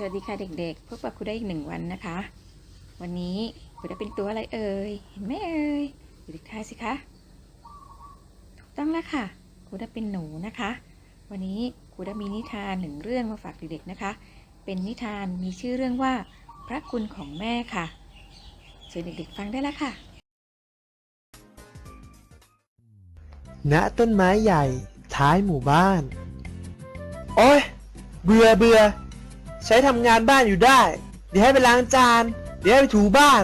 สวัสดีค่ะเด็กๆ พบกับครูได้อีกหนึ่งวันนะคะ วันนี้ครูได้เป็นตัวอะไรเอ่ย เห็นไหมเอ่ยเด็กๆทายสิคะ ถูกต้องแล้วค่ะ ครูได้เป็นหนูนะคะ วันนี้ครูได้มีนิทานหนึ่งเรื่องมาฝากเด็กๆนะคะ เป็นนิทานมีชื่อเรื่องว่า พระคุณของแม่ค่ะ เชิญเด็กๆฟังได้แล้วค่ะ ณ ต้นไม้ใหญ่ ท้ายหมู่บ้าน โอ้ยเบื่อเบื่อ ใช้ทำงานบ้านอยู่ได้ เดี๋ยวให้ไปล้างจาน เดี๋ยวให้ไปถูบ้าน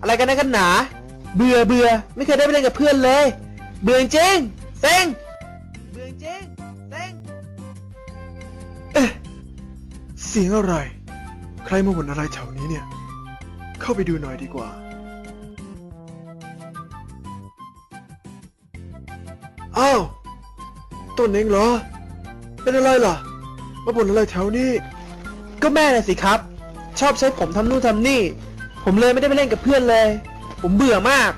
อะไรกันนะกันหนา เบื่อเบื่อไม่เคยได้ไปเล่นกับเพื่อนเลย เบื่อจริงเซ็งเบื่อจริงเซ็งเอ๊ะเสียงอะไร ใครมาบ่นอะไรแถวนี้เนี่ย เข้าไปดูหน่อยดีกว่า อ้าวต้นเองเหรอ เป็นอะไรล่ะ มาบ่นอะไรแถวนี้ ก็แม่น่ะสิครับ ชอบใช้ผมทำนู่นทำนี่ ผมเลยไม่ได้ไปเล่นกับเพื่อนเลย ผมเบื่อมาก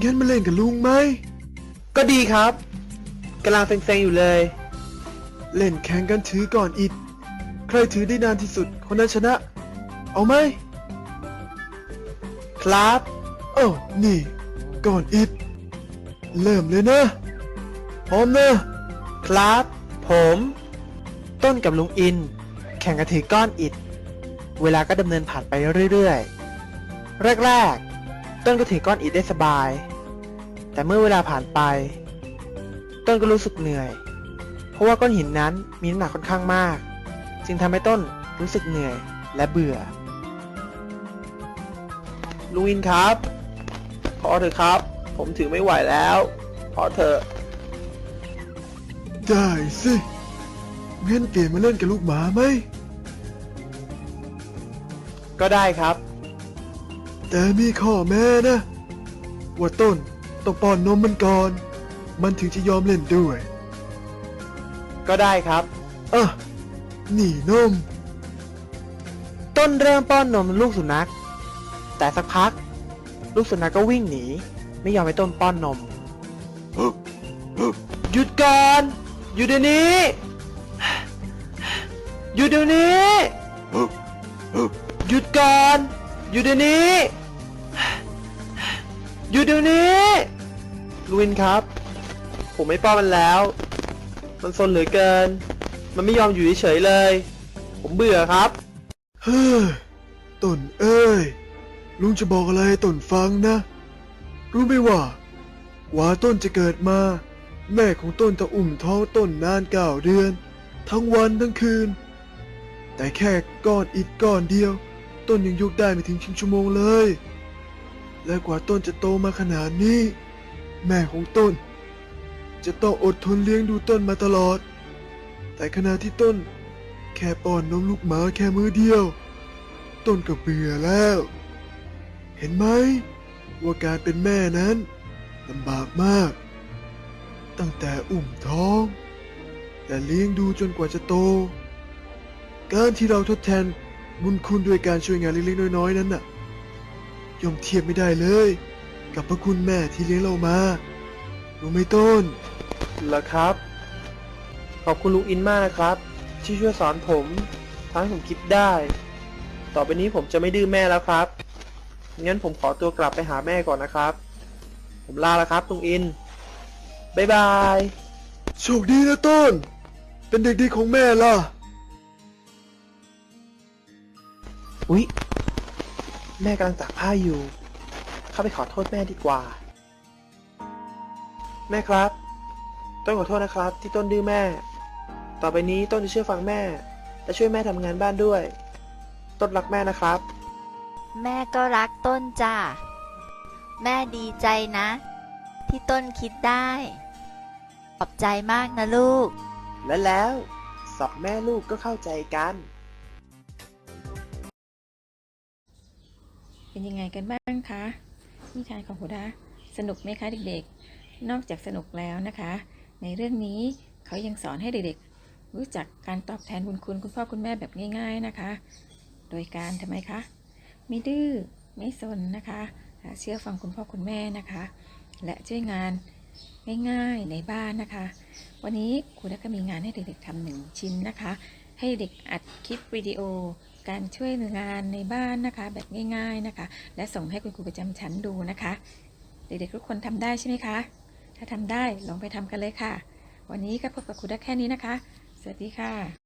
งั้นมาเล่นกับลุงไหม ก็ดีครับกำลังเซ็งๆอยู่เลย เล่นแข่งกันถือก่อนอิด ใครถือได้นานที่สุดคนนั้นชนะ เอาไหม ครับโอ้านี่ ก่อนอิด เริ่มเลยนะ พร้อมนะ ครับ ผม ต้นกับลุงอินแข่งกันถือก้อนอิฐ เวลาก็ดำเนินผ่านไปเรื่อยๆ แรกๆ ต้นก็ถือก้อนอิฐได้สบาย แต่เมื่อเวลาผ่านไป ต้นก็รู้สึกเหนื่อย เพราะว่าก้อนหินนั้นมีน้ำหนักค่อนข้างมาก จึงทำให้ต้นรู้สึกเหนื่อยและเบื่อ ลุงอินครับ พอเถอะครับ ผมถือไม่ไหวแล้ว พอเถอะ ได้สิงั้นเปลี่ยนมาเล่นกับลูกหมาไหม ก็ได้ครับ แต่มีข้อแม้นะว่าต้นต้องป้อนนมมันก่อน มันถึงจะยอมเล่นด้วย ก็ได้ครับ อะ นี่นม ต้นเริ่มป้อนนมลูกสุนัข แต่สักพัก ลูกสุนัขก็วิ่งหนี ไม่ยอมให้ต้นป้อนนม หยุดก่อนหยุดเดี๋ยวนี้หยุดเดี๋ยวนี้ หยุดก่อนหยุดเดี๋ยวนี้หยุดเดี๋ยวนี้ลุวินครับ ผมไม่ป้อมันแล้ว มันซนเหลือเกิน มันไม่ยอมอยู่เฉยๆเลย ผมเบื่อครับ เฮ้ยต้นเอ้ย ลุงจะบอกอะไรให้ต้นฟังนะ รู้ไหมว่า กว่าต้นจะเกิดมา แม่ของต้นต้องอุ้มท้องต้นนานเก้าเดือน ทั้งวันทั้งคืน แต่แค่ก้อนอิฐก้อนเดียว ต้นยังยุกได้ไม่ถึงชิงชั่วโมงเลย และกว่าต้นจะโตมาขนาดนี้ แม่ของต้น จะต้องอดทนเลี้ยงดูต้นมาตลอด แต่ขณะที่ต้น แค่ป้อนนมลูกหมาแค่มือเดียว ต้นก็เบื่อแล้ว เห็นไหมว่าการเป็นแม่นั้นลำบากมาก ตั้งแต่อุ้มท้องและเลี้ยงดูจนกว่าจะโต การที่เราทดแทน บุญคุณด้วยการช่วยงานเล็กๆน้อยๆนั้นน่ะย่อมเทียบไม่ได้เลย กับพระคุณแม่ที่เลี้ยงเรามารู้ไหมต้นเหรอครับ ขอบคุณลุงอินมากนะครับ ที่ช่วยสอนผมทำให้ผมคิดได้ ต่อไปนี้ผมจะไม่ดื้อแม่แล้วครับงั้นผมขอตัวกลับไปหาแม่ก่อนนะครับ ผมลาแล้วครับลุงอินบ๊ายบายโชคดีนะต้น เป็นเด็กดีของแม่ล่ะ อุ๊ย แม่กำลังตากผ้าอยู่ เข้าไปขอโทษแม่ดีกว่า แม่ครับ ต้นขอโทษนะครับ ที่ต้นดื้อแม่ ต่อไปนี้ต้นจะเชื่อฟังแม่ และช่วยแม่ทำงานบ้านด้วย ต้นรักแม่นะครับ แม่ก็รักต้นจ้ะแม่ดีใจนะ ที่ต้นคิดได้ ขอบใจมากนะลูก และแล้วสองแม่ลูกก็เข้าใจกัน เป็นยังไงกันบ้างคะนิทานของคุณดาสนุกไหมคะเด็กๆ นอกจากสนุกแล้วนะคะ ในเรื่องนี้เขายังสอนให้เด็กๆ รู้จักการตอบแทนบุญคุณคุณพ่อคุณแม่แบบง่าย ๆนะคะ โดยการทำไมคะไม่ดื้อไม่สนนะคะ เชื่อฟังคุณพ่อคุณแม่นะคะ และช่วยงานง่ายๆในบ้านนะคะ วันนี้ครูด้ก็มีงานให้เด็กๆทำหนึ่งชิ้นนะคะ ให้เด็กอัดคลิปวิดีโอ การช่วยงานในบ้านนะคะ แบบง่าย ๆนะคะ และส่งให้คุณครูประจำชั้นดูนะคะ เด็กๆทุกคนทำได้ใช่ไหมคะ ถ้าทำได้ลองไปทำกันเลยค่ะ วันนี้ก็พบกับครูได้แค่นี้นะคะ สวัสดีค่ะ